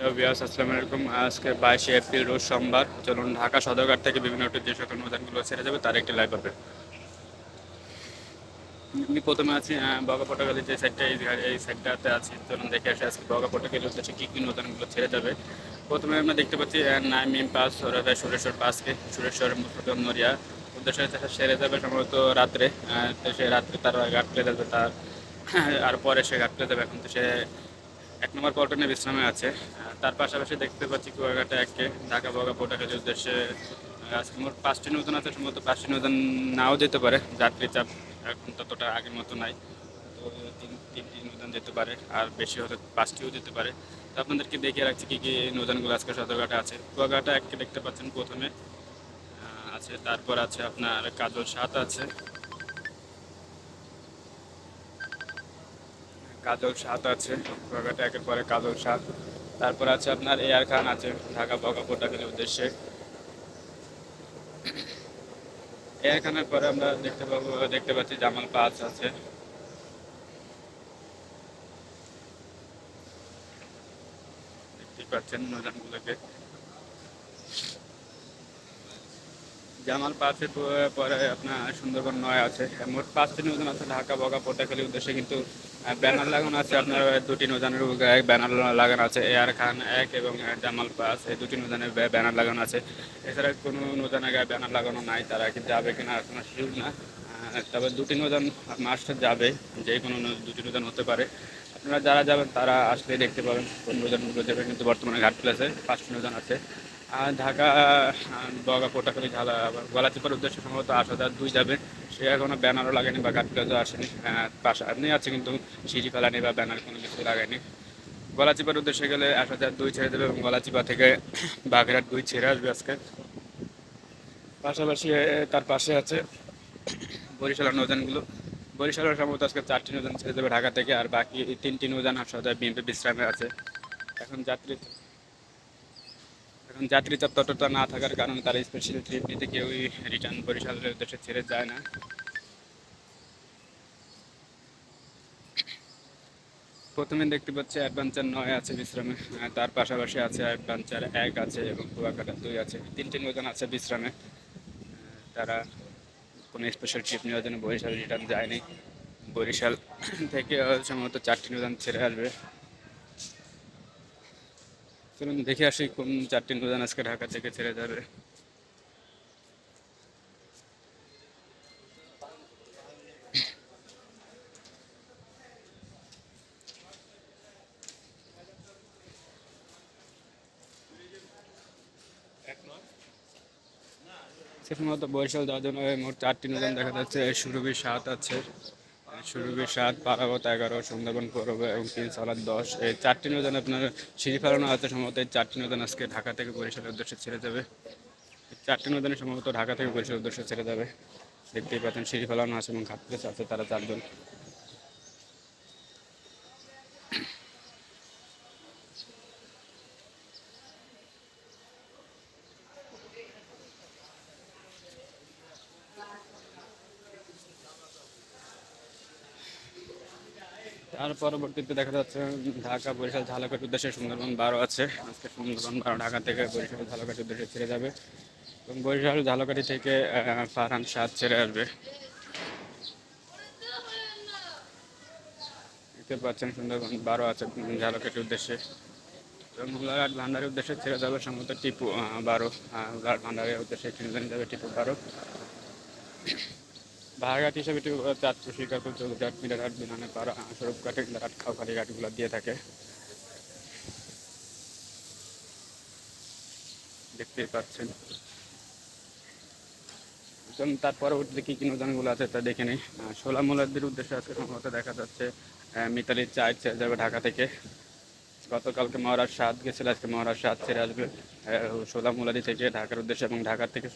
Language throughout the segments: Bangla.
হ্যালো আসসালামু আলাইকুম। আজকে বাইশে এপ্রিল রোজ সোমবার। চলুন ঢাকা সদরঘাট থেকে বিভিন্ন যে সকল নৌযানগুলো ছেড়ে যাবে তার একটি লাইভ হবে আমি প্রথমে আছি বগা পটাগালি যে সাইডটা এই সাইডটাতে আছি। চলুন দেখে আসি আজকে বগা পটাগালি উদ্দেশ্যে কী কী নৌযানগুলো ছেড়ে যাবে। প্রথমে আমরা দেখতে পাচ্ছি আহ, নাইমিম পাস ওরা সুরেশ্বর পাসকে সুরেশ্বর মুসলমান নড়িয়া উদ্দেশ্যে সেরে যাবে সম্ভবত রাত্রে সে রাত্রে তার ঘাট যাবে তার আর পরে সে ঘাট যাবে। এখন তো সে এক নম্বর পল্টনে বিশ্রামে আছে। তার পাশাপাশি দেখতে পাচ্ছি কুয়াঘাটে এককে, ঢাকা বগা পোটাখালির উদ্দেশ্যে আজকে মোট পাঁচটি নতুন আছে, সম্ভবত পাঁচটি নতুন নাও যেতে পারে। যাত্রী চাপ এখন ততটা আগের মতো নাই। তো তিন, তিনটি নতুন যেতে পারে, আর বেশি হলে পাঁচটিও যেতে পারে। তো আপনাদেরকে দেখিয়ে রাখছি কী কী নতুনগুলো আজকে সদরঘাটে আছে। কুয়াঘাটে এককে দেখতে পাচ্ছেন প্রথমে আছে, তারপর আছে আপনার কাজল সাত আছে। কাজল সাত আছে কুয়াকাটা একের পরে কাজল সাত। তারপর আছে আপনার এয়ার খান আছে, ঢাকা বগা পোটাকের উদ্দেশ্যে। এয়ার খানের পরে আমরা দেখতে পাবো, দেখতে পাচ্ছি জামাল পাঁচ আছে। দেখতেই পাচ্ছেন নৌজানগুলোকে জামাল পাঁচের প- পরে আপনার সুন্দরবন নয় আছে। মোট পাঁচটি নৌজান আছে ঢাকা, বগা পটাখালী উদ্দেশ্যে কিন্তু ব্যানার লাগানো আছে। আপনার দুটি নৌজানের ব্যানার লাগানো আছে। এয়ার খান এক এবং জামাল পাস এই দুটি নৌজানের গায়ে ব্যানার লাগানো আছে। এছাড়া কোনো নৌজানের গায়ে ব্যানার লাগানো নাই, তারা কি যাবে কিনা এখনও শিওর না। তবে দুটি নৌজান মাস্টার যাবে, যে কোনো দুটি নৌজান হতে পারে। আপনারা যারা যাবেন, তারা আসলে দেখতে পাবেন কোন নৌজানগুলো যাবে। কিন্তু বর্তমানে ঘাট প্লেসে পাঁচটি নৌজান আছে। ঢাকা বগা পোটাখালি ঝালা আবার গলাচিপার উদ্দেশ্যে সম্ভবত আট হাজার দুই যাবে। সে এখনও ব্যানারও লাগেনি বা গাটপ্লাজও আসেনি। আহ, পাশে আপনি আছে কিন্তু সিঁড়ি ফেলানি বা ব্যানার কোনো কিছু লাগায়নি গলাচিপার উদ্দেশ্যে গেলে আট হাজার দুই ছেড়ে দেবে এবং গলাচিপা থেকে বাঘেরহাট দুই ছেড়ে আসবে আজকে। পাশাপাশি তার পাশে আছে বরিশালের নৌজানগুলো বরিশালের সম্ভবত আজকে চারটি নৌজান ছেড়ে দেবে ঢাকা থেকে আর বাকি তিনটি নৌজান আসলে বিএনপি বিশ্রামে আছে। এখন যাত্রী যাত্রী চাপ না থাকার কারণে তারা স্পেশাল ট্রিপ নিতে কেউই রিটার্ন বরিশালের উদ্দেশ্যে ছেড়ে যায় না। প্রথমে দেখতে পাচ্ছি অ্যাডভেঞ্চার নয় আছে বিশ্রামে তার পাশাপাশি আছে অ্যাডভেঞ্চার এক আছে এবং কুয়াকাটা দুই আছে। তিনটি নৌজান আছে বিশ্রামে। তারা কোনো স্পেশাল ট্রিপ নেওয়ার জন্য বরিশাল রিটার্ন যায়নি। বরিশাল থেকে সম্ভবত চারটি নৌজান ছেড়ে আসবে। চলুন দেখে আসি কোন চারটি নৌজান আজকে ঢাকা থেকে ছেড়ে যাবে। সে সম্ভবত বরিশাল যাওয়ার জন্য মোট চারটি নৌজান দেখা যাচ্ছে। সুরভি সাত আছে। সুরভি সাত পারাগত এগারো, সুন্দরবন পৌরব এবং তিন, সালাদ দশ। এই চারটি নৌজান আপনার সিঁড়ি ফেলানো আছে সম্ভবত। এই চারটি নৌজান আজকে ঢাকা থেকে বরিশালের উদ্দেশ্যে ছেড়ে যাবে। চারটি নৌজানে সম্ভবত ঢাকা থেকে বরিশালের উদ্দেশ্যে ছেড়ে যাবে। দেখতেই পাচ্ছেন, সিঁড়ি ফেলানো আছে এবং ঘাটতে আছে তারা চারজন। তার পরবর্তীতে দেখা যাচ্ছে ঢাকা বরিশাল ঝালকাঠির উদ্দেশ্যে সুন্দরবন বারো আছে। আজকে সুন্দরবন বারো ঢাকা থেকে বরিশাল ঝালকাঠির উদ্দেশ্যে ছেড়ে যাবে। এবং বরিশাল ঝালকাঠি থেকে ফারহান সাত ছেড়ে আসবে। দেখতে পাচ্ছেন সুন্দরবন বারো আছে ঝালকাঠির উদ্দেশ্যে। এবং হুলাঘাট ভান্ডারের উদ্দেশ্যে ছেড়ে যাবে সম্ভবত টিপু বারো। আহ, ভান্ডারের উদ্দেশ্যে ট্রেন যাবে টিপু বারো। ভাড়াঘাট হিসেবে টিপু চাঁদপুর শিকারপুর চৌঘাট মিরারহাট বিনানে পাড়া স্বরূপঘাট ইন্দারহাট খাওখালি ঘাটগুলো দিয়ে থাকে। দেখতেই পাচ্ছেন। তার পরবর্তীতে কী কী নৌজানগুলো আছে তা দেখে নিই। সোলা মোলাদের উদ্দেশ্যে আজকে সম্ভবত দেখা যাচ্ছে মিতালির চার ছেড়ে যাবে ঢাকা থেকে। গতকালকে মহারাজ সাত গেছিল আজকে মহারাজ সাত ছেড়ে আসবে আহ, সোলা মুলাদি থেকে ঢাকার উদ্দেশ্যে এবং ঢাকার থেকে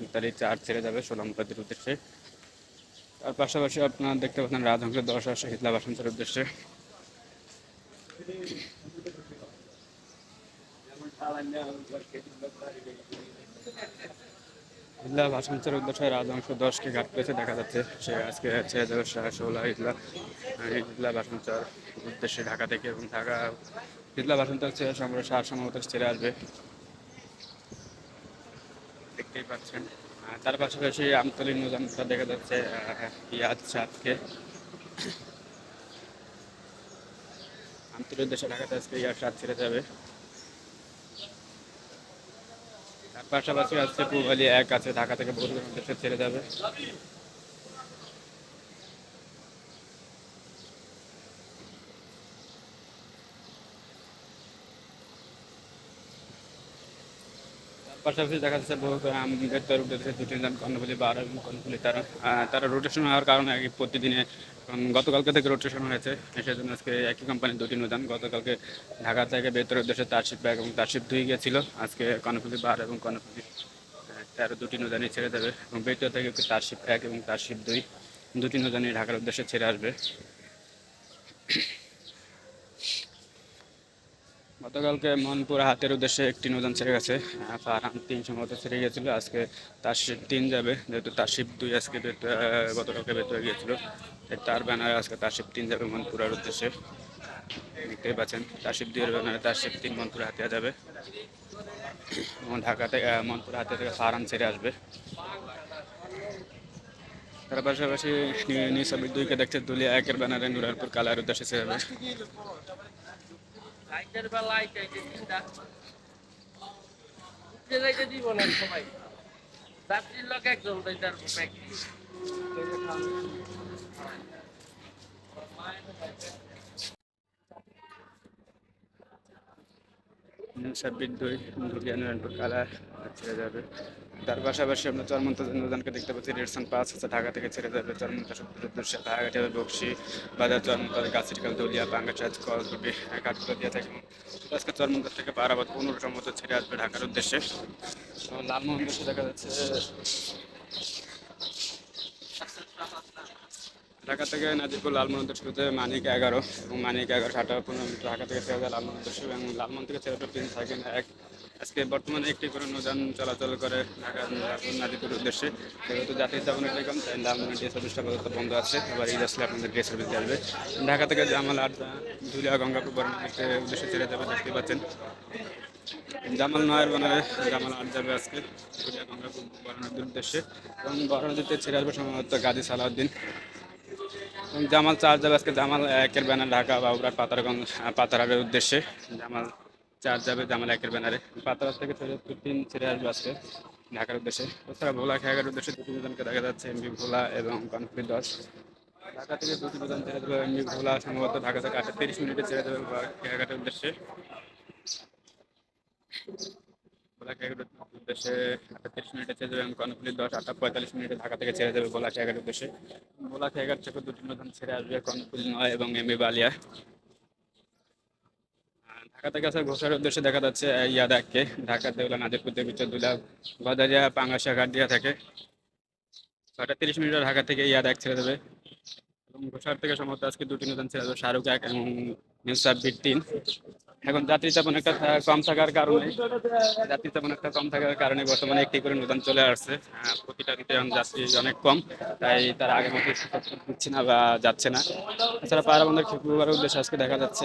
মিতালির চার ছেড়ে যাবে সোলা মুলাদির উদ্দেশ্যে। তার পাশাপাশি আপনারা দেখতে পাচ্ছেন রাজহংসের দশ আসে হিতলা বাসন্তের উদ্দেশ্যে। ইদলা ভাষান্তর উদ্দেশ্যে রাজবংশ দশকে ঘাট পেয়েছে, দেখা যাচ্ছে সে আজকে ছেড়ে যাবে ষোলো ইদলা ইদলা ভাষান্তর উদ্দেশ্যে ঢাকা থেকে এবং ঢাকা ইদলা ভাষান্তর ছেড়ে সম্ভবত সার সম্ভবত ছেড়ে আসবে। দেখতেই পাচ্ছেন। আর তার পাশাপাশি আমতলি নজানটা দেখা যাচ্ছে পিয়াজ চাঁদকে আমতলির দেশে ঢাকাতে আজকে ইয়ার সাত ছেড়ে যাবে। তার পাশাপাশি আছে পুবালি এক আছে, ঢাকা থেকে বহু দেশে ছেড়ে যাবে। পাশাপাশি দেখা যাচ্ছে বহু আম্বেদকর উঠেছে দুটি জন কর্ণফুলি বার এবং কর্ণফুলি তারা তারা রোটেশন হওয়ার কারণে আর কি প্রতিদিনে গতকালকে থেকে রোটেশন হয়েছে। সেজন্য আজকে একই কোম্পানির দুটি নৌযান গতকালকে ঢাকা থেকে বেতরের উদ্দেশ্যে তারশিপ ব্যাগ এবং তারশিপ দুই গিয়েছিল। আজকে কর্ণফুলি বার এবং কর্ণফুলি তেরো দুটি নৌজানি ছেড়ে দেবে। এবং বেতর থেকে তারশিপ এক এবং তারশিপ দুই। দুটি নৌজানি ঢাকার উদ্দেশ্যে ছেড়ে আসবে। গতকালকে মনপুর হাতের উদ্দেশ্যে একটি নৌযান ছেড়ে গেছে। ফারহান তিন সম্ভবত ছেড়ে গিয়েছিল। আজকে তার শিপ তিন যাবে। যেহেতু তার শিপ দুই আজকে গতকালকে বেতরে গিয়েছিল। তাই তার ব্যানারে আজকে তার শিপ তিন যাবে মনপুরার উদ্দেশ্যে। দেখতেই পাচ্ছেন তার শিপ দুইয়ের ব্যানারে তার শিপ তিন মনপুর হাতিয়া যাবে। এবং ঢাকাতে আহ, মনপুর হাতে থেকে ফারহান ছেড়ে আসবে। তার পাশাপাশি নিসাবিক দুইকে দেখছে দুলিয়া একের ব্যানারে নুরারপুর কালার উদ্দেশ্যে ছেড়ে যাবে। লাইটের বা লাইট এই যে তিনটা। উঠতে যাইতে দিব না সবাই। যাত্রীর লোক একজন, তাই তার ব্যাগ ছাব্বিশ দুই ধুলিয়া নারায়ণপুর কালার ছেড়ে যাবে। তার পাশাপাশি আমরা চরমন্তা নৌজানকে দেখতে পাচ্ছি রেডসন পাঁচ আছে, ঢাকা থেকে ছেড়ে যাবে চরমন্তা সত্তর উদ্দেশ্যে হবে বক্সি, বাজার চরমন্তার গাছিরকাল দলিয়া পাঙ্গাচাঁদ কলকুটি কাঠপুরা দিয়ে থাকে। আজকে চরমন্তা থেকে বারাবাদ পনেরো সম্মত ছেড়ে আসবে ঢাকার উদ্দেশ্যে। লালমোহন দেশে দেখা যাচ্ছে, ঢাকা থেকে নাজিরপুর লালমোহন শুরুতে মানিক এগারো এবং মানিক এগারো আঠারো পনেরো মিনিট ঢাকা থেকে ছেড়ে যায় লালমোহন দেশ এবং লালমোহন থেকে ছেড়ে তিন সেকেন্ড এক। আজকে বর্তমানে একটি করে নৌযান চলাচল করে ঢাকা নাজিরপুর উদ্দেশ্যে। যেহেতু যাত্রীর চাপ অনেকটাই কম, তাই লালমোহন ডে সার্ভিসটা আপাতত বন্ধ আছে। আবার ঈদ আসলে আপনাদের ডে সার্ভিস আসবে। ঢাকা থেকে জামাল আর ধুলিয়া গঙ্গাপুর উদ্দেশ্যে ছেড়ে যাবে, দেখতে পাচ্ছেন। জামাল নয়ের বানারে জামাল আট যাবে আজকে ধুলিয়া গঙ্গাপুর বর্ণালীর উদ্দেশ্যে। এবং বর্ণালীতে ছেড়ে আসবে সম্ভবত গাজী সালাউদ্দিন। জামাল চার যাবে আজকে জামাল একের ব্যানার ঢাকা বাবুরাট পাতারগঞ্জ পাতারহাটের উদ্দেশ্যে। জামাল চার যাবে জামাল একের ব্যানারে পাতারহাট থেকে ছেড়ে তিন ছেড়ে আসবে আজকে ঢাকার উদ্দেশ্যে। এছাড়া ভোলা খেয়াঘাটের উদ্দেশ্যে দুটি জনকে দেখা যাচ্ছে, এমবি ভোলা এবং কনফিড দশ। ঢাকা থেকে দুটি দুজন ছেড়ে দেবে এমবি ভোলা, সম্ভবত ঢাকা থেকে আটটা তিরিশ মিনিটে ছেড়ে দেবে খেয়াঘাটের উদ্দেশ্যে। ভোলা খেয়াঘাটের উদ্দেশ্যে আটটা তিরিশ মিনিটে ছেড়ে দেবে এবং কনফিড দশ আটটা পঁয়তাল্লিশ মিনিটে ঢাকা থেকে ছেড়ে দেবে ভোলা খেয়াঘাটের উদ্দেশ্যে। ভোলা খেয়াঘাট থেকে দুটি নতুন ছেড়ে আসবে কনফিড নয় এবং এমবি বালিয়া। ঢাকা থেকে আসার ঘোষার উদ্দেশ্যে দেখা যাচ্ছে ইয়াদাককে ঢাকা, দেউলা নাজিরপুর দেবীচর দুলা গদারিয়া পাঙ্গাসা ঘাটিয়া থাকে। ছটা তিরিশ মিনিটে ঢাকা থেকে ইয়াদাক ছেড়ে দেবে। এবং ঘোষার থেকে সম্ভবত আজকে দুটি নতুন ছেড়ে দেবে শাহরুখ এক এবং নিউসাব্বির তিন। এখন যাত্রী চাপ একটা কম থাকার কারণে, যাত্রী চাপ একটা কম থাকার কারণে বর্তমানে একটি করে নতুন চলে আসছে। প্রতিটা দিতে এখন যাত্রী অনেক কম, তাই তারা আগের মতো দিচ্ছে না বা যাচ্ছে না। এছাড়া পায়রাবন্ধের খেপুবার উদ্দেশ্যে আজকে দেখা যাচ্ছে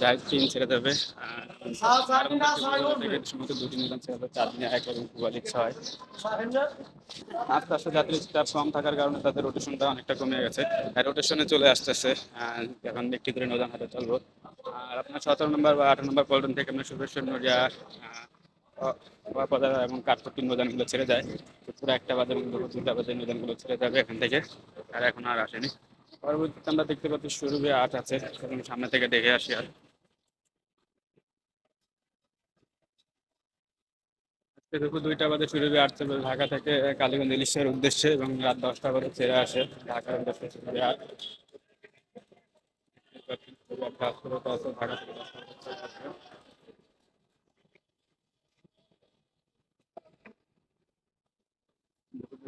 জাহিদ তিন ছেড়ে দেবে। দুটি নতুন ছেড়ে চার দিনে এক এবং কুয়ালি ছয়। আস্তে আস্তে যাত্রীর চাপ কম থাকার কারণে তাদের রোটেশনটা অনেকটা কমে গেছে। রোটেশনে চলে আসতেছে এখন একটি করে নদান হাতে চলবো। আর আপনার সতেরো নম্বর বা আঠারো নম্বর পল্টন থেকে আপনার শুভেশ্বর নড়িয়া বাজার এবং কাঠপট্টি নদানগুলো ছেড়ে যায়। পুরো একটা বাজে এবং দুপুর তিনটা বাজে নদানগুলো ছেড়ে যাবে এখান থেকে। আর এখন আর আসেনি। পরবর্তীতে আমরা দেখতে পাচ্ছি সুরভি আট আছে। সামনে থেকে দেখে আসি আর। দুপুর দুইটা বাজে সুরভি আট চলবে ঢাকা থেকে কালীগঞ্জ ইলিশের উদ্দেশ্যে এবং রাত দশটা বাজে ছেড়ে আসে। ঢাকার উদ্দেশ্যে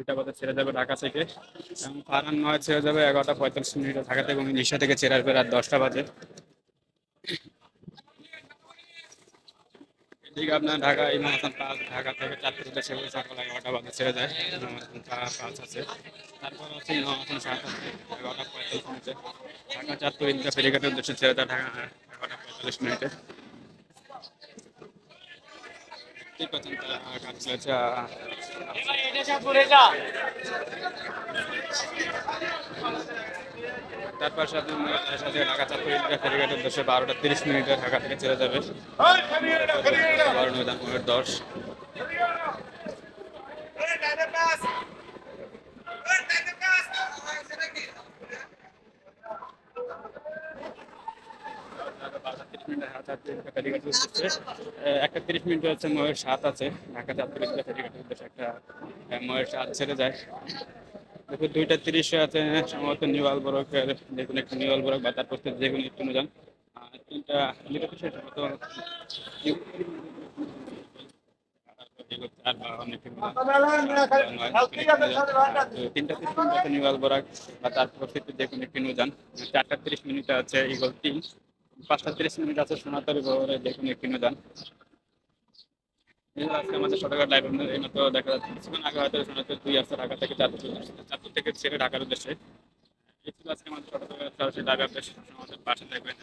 ঢাকা থেকে ছেড়ে ছেড়ে যাবে ঢাকা থেকে। ছেড়ে যাবে, এগারোটা পঁয়তাল্লিশ মিনিটে ঢাকা থেকে এবং নিশা থেকে ছেড়ে আসবে রাত দশটা বাজে। ঠিক আপনার ঢাকা, ইমাম হাসান পাস থেকে উদ্দেশ্যে ওই সকাল এগারোটা বাজে, ছেড়ে যায়। ইমাম আছে। তারপর ইমাম হাসান সাত আছে এগারোটা পঁয়তাল্লিশ মিনিটে। ঢাকা চাঁদপুর ইন্দিরা ফেরিঘাটের উদ্দেশ্যে ছেড়ে যায় ঢাকা এগারোটা পঁয়তাল্লিশ মিনিটে। ঠিক আছে কাজ চলেছে তারপর সাথে ঢাকা চাঁদপুর ইন্দিরা ফেরিঘাটের উদ্দেশ্যে বারোটা তিরিশ মিনিটে ঢাকা থেকে ছেড়ে যাবে। বারো নয় দশ। একটা তিরিশ মিনিট হচ্ছে ময়ের সাত আছে ঢাকা চাঁদপুর ফেরিঘাটের উদ্দেশ্যে একটা ময়ের সাত ছেড়ে যায়। দেখুন দুইটা তিরিশে আছে সম্ভবত নিউ আলবরকের দেখুন একটু নিউ আলবরক বা তার প্রস্তুত যে কোনো একটু যান তিনটা তিরিশে সম্ভবত চার বা অনেক কিছু তো তিনটা তিরিশ তিরিশ মিনিট আছে ইগল তিন পাঁচটা তিরিশ আছে সোনাতরি বহরে যে কোনো একটু দেখা যাচ্ছে কিছুক্ষণ আগে হয়তো শোনাতে দুই আসছে ঢাকা থেকে চাঁদপুর চলে থেকে ছেড়ে ঢাকার উদ্দেশ্যে এই ছিল আমাদের সরকার সরাসরি লাইভ আমাদের পাশে থাকবেন